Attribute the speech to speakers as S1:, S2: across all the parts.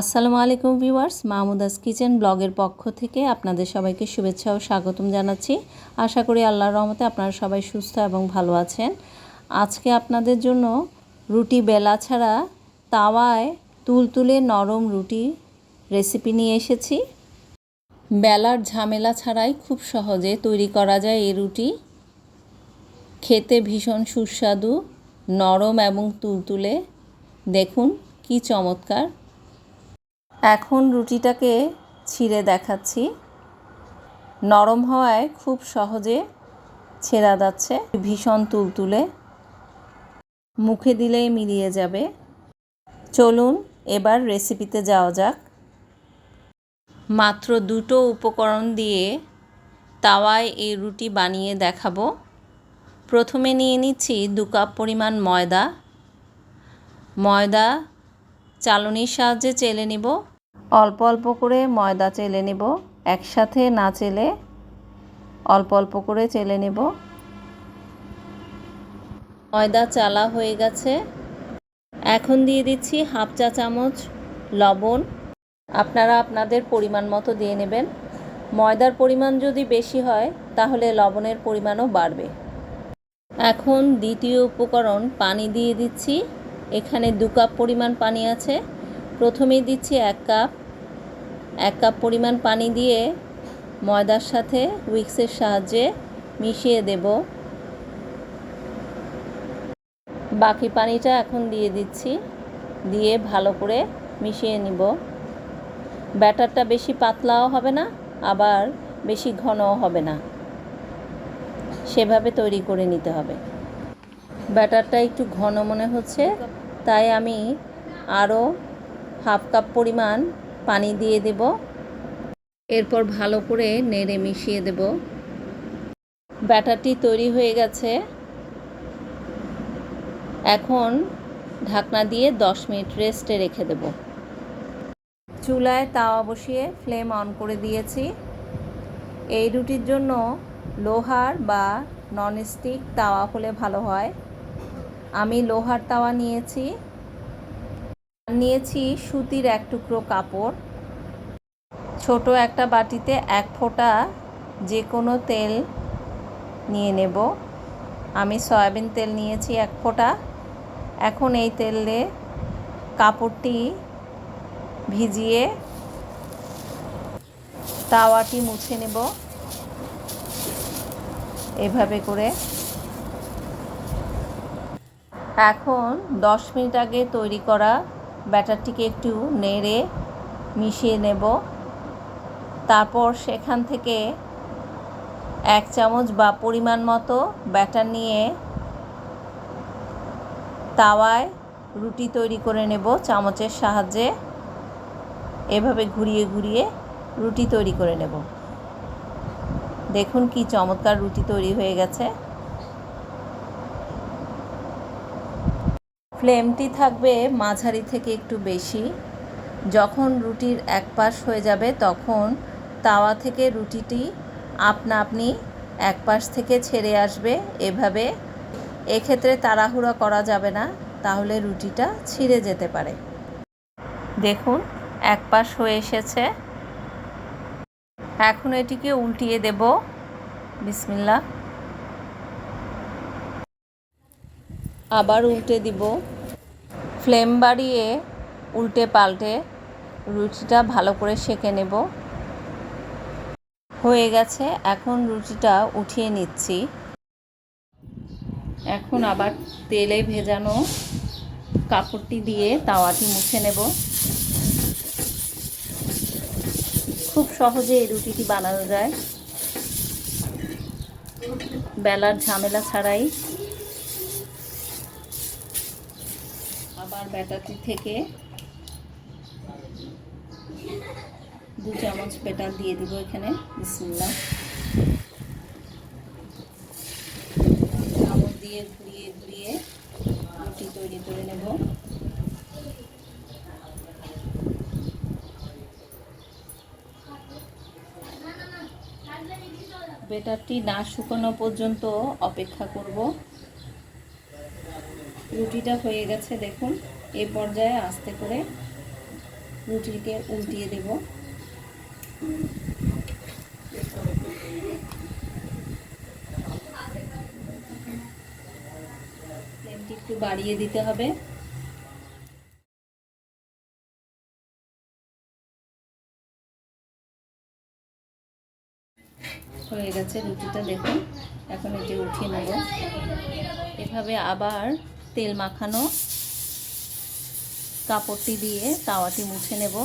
S1: আসসালামু আলাইকুম viewers, Mahmuda's kitchen ব্লগের পক্ষ থেকে আপনাদের সবাইকে শুভেচ্ছা ও স্বাগতম জানাচ্ছি। আশা করি আল্লাহর রহমতে আপনারা সবাই সুস্থ এবং ভালো আছেন। আজকে আপনাদের জন্য রুটি বেলা ছাড়া তাওয়ায় তুলতুলে নরম রুটি রেসিপি নিয়ে এসেছি। বেলার ঝামেলা ছাড়াই খুব সহজে তৈরি করা যায় এই রুটি। খেতে ভীষণ সুস্বাদু, নরম এবং তুলতুলে। দেখুন কি চমৎকার। এখন রুটিটাকে ছিঁড়ে দেখাচ্ছি। নরম হওয়ায় খুব সহজে ছেঁড়া যাচ্ছে। ভীষণ তুলতুলে। মুখে দিলেই মিলিয়ে যাবে। চলুন এবার রেসিপিতে যাওয়া যাক। মাত্র দুটো উপকরণ দিয়ে তাওয়ায় এই রুটি বানিয়ে দেখাবো। প্রথমে নিয়ে নিচ্ছি দু কাপ পরিমাণ ময়দা। ময়দা চালনির সাহায্যে চেলে নিব। অল্প অল্প করে ময়দা চেলে নেব। একসাথে না চেলে অল্প অল্প করে চেলে নেব। ময়দা চালা হয়ে গেছে। এখন দিয়ে দিচ্ছি হাফ চা চামচ লবণ। আপনারা আপনাদের পরিমাণ মতো দিয়ে নেবেন। ময়দার পরিমাণ যদি বেশি হয়, তাহলে লবণের পরিমাণও বাড়বে। এখন দ্বিতীয় উপকরণ পানি দিয়ে দিচ্ছি। এখানে দু কাপ পরিমাণ পানি আছে। প্রথমেই দিচ্ছি এক কাপ। এক কাপ পরিমাণ পানি দিয়ে ময়দার সাথে উইক্সের সাহায্যে মিশিয়ে দেব। বাকি পানিটা এখন দিয়ে দিচ্ছি, দিয়ে ভালো করে মিশিয়ে নিব। ব্যাটারটা বেশি পাতলাও হবে না, আবার বেশি ঘনও হবে না। সেভাবে তৈরি করে নিতে হবে। ব্যাটারটা একটু ঘন মনে হচ্ছে, তাই আমি আরও হাফ কাপ পরিমাণ পানি দিয়ে দেব। এরপর ভালো করে নেড়ে মিশিয়ে দেব। ব্যাটারটি তৈরি হয়ে গেছে। এখন ঢাকনা দিয়ে 10 মিনিট রেস্টে রেখে দেব। চুলায় তাওয়া বসিয়ে ফ্লেম অন করে দিয়েছি। এই রুটির জন্য লোহার বা ননস্টিক তাওয়া হলে ভালো হয়। আমি লোহার তাওয়া নিয়েছি। নিয়েছি সুতির এক টুকরো কাপড়। ছোট একটা বাটিতে এক ফোঁটা যে কোনো তেল নিয়ে নেব। আমি সয়াবিন তেল নিয়েছি এক ফোঁটা। এখন এই তেলে কাপড়টি ভিজিয়ে তাওয়াটি মুছে নেব। এভাবে করে। এখন দশ মিনিট আগে তৈরি করা ব্যাটারটিকে একটু নেড়ে মিশিয়ে নেব। তারপর সেখান থেকে এক চামচ বা পরিমাণ মতো ব্যাটার নিয়ে তাওয়ায় রুটি তৈরি করে নেব চামচের সাহায্যে। এভাবে ঘুরিয়ে ঘুরিয়ে রুটি তৈরি করে নেব। দেখুন কি চমৎকার রুটি তৈরি হয়ে গেছে। ফ্লেমটি থাকবে, মাঝারি থেকে একটু বেশি। যখন রুটির এক পাশ হয়ে যাবে, তখন তাওয়া থেকে রুটিটি আপনা আপনি এক পাশ থেকে ছেড়ে আসবে। এভাবে এক্ষেত্রে তাড়াহুড়া করা যাবে না, তাহলে রুটিটা ছিঁড়ে যেতে পারে। দেখুন এক পাশ হয়ে এসেছে। এখন এটিকে উল্টিয়ে দেব। বিসমিল্লা আবার উল্টে দিব। ফ্লেম বাড়িয়ে উল্টে পাল্টে রুটিটা ভালো করে সেঁকে নেব। হয়ে গেছে, এখন রুটিটা উঠিয়ে নিচ্ছি। এখন আবার তেলে ভেজানো কাপড়টি দিয়ে তাওয়াটি মুছে নেব। খুব সহজে এই রুটিটি বানানো যায়। বেলার ঝামেলা ছাড়াই আবার ব্যাটারটি থেকে দু চামচ ব্যাটার দিয়ে দিব এখানে। বিসমিল্লা চামচ দিয়ে ঘুরিয়ে ঘুরিয়ে রুটি তৈরি করে নেব। বেটারটি না শুকানো পর্যন্ত অপেক্ষা করব। রুটিটা হয়ে গেছে, দেখুন। এই পর্যায়ে আস্তে করে রুটিকে উল্টিয়ে দেব। ফ্লেমটি একটু বাড়িয়ে দিতে হবে। হয়ে গেছে রুটিটা দেখুন। এখন এটি উঠিয়ে নেব। এভাবে আবার তেল মাখানো কাপড়টি দিয়ে তাওয়াটি মুছে নেব।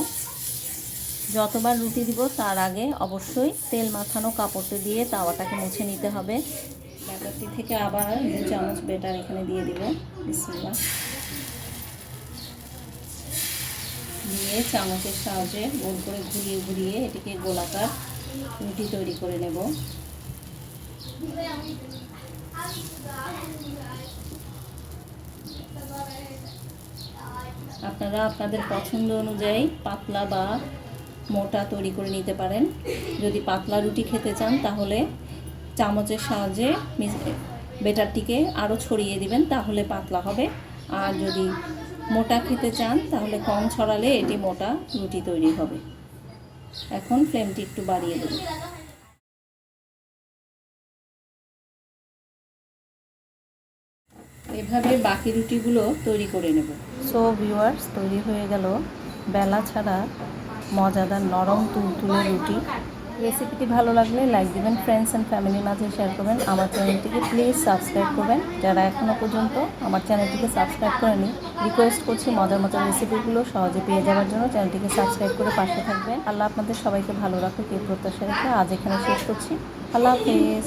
S1: যতবার রুটি দিব তার আগে অবশ্যই তেল মাখানো কাপড়টি দিয়ে তাওয়াটাকে মুছে নিতে হবে। ব্যাটারটি থেকে আবার দু চামচ বেটার এখানে দিয়ে দিব। বিসমিল্লাহ। দিয়ে চামচের সাহায্যে গোল করে ঘুরিয়ে ঘুরিয়ে এটিকে গোলাকার রুটি তৈরি করে নেব। আপনারা আপনাদের পছন্দ অনুযায়ী পাতলা বা মোটা তৈরি করে নিতে পারেন। যদি পাতলা রুটি খেতে চান, তাহলে চামচের সাহায্যে বেটারটিকে আরও ছড়িয়ে দিবেন, তাহলে পাতলা হবে। আর যদি মোটা খেতে চান, তাহলে কম ছড়ালে এটি মোটা রুটি তৈরি হবে। এখন ফ্লেমটি একটু বাড়িয়ে দেব। এভাবে বাকি রুটিগুলো তৈরি করে নেব। সো ভিউয়ার্স তৈরি হয়ে গেল। বেলা ছাড়া মজাদার নরম তুলতুলে রুটি। রেসিপিটি ভালো লাগলে লাইক দিবেন ফ্রেন্ডস অ্যান্ড ফ্যামিলির মাঝে শেয়ার করবেন। আমার চ্যানেলটিকে প্লিজ সাবস্ক্রাইব করবেন। যারা এখনও পর্যন্ত আমার চ্যানেলটিকে সাবস্ক্রাইব করেনি রিকোয়েস্ট করছি মজার মজার রেসিপিগুলো সহজে পেয়ে যাওয়ার জন্য চ্যানেলটিকে সাবস্ক্রাইব করে পাশে থাকবেন। আল্লাহ আপনাদের সবাইকে ভালো রাখুক, এই প্রত্যাশা রেখে আজ এখানে শেষ করছি। আল্লাহ হাফিজ।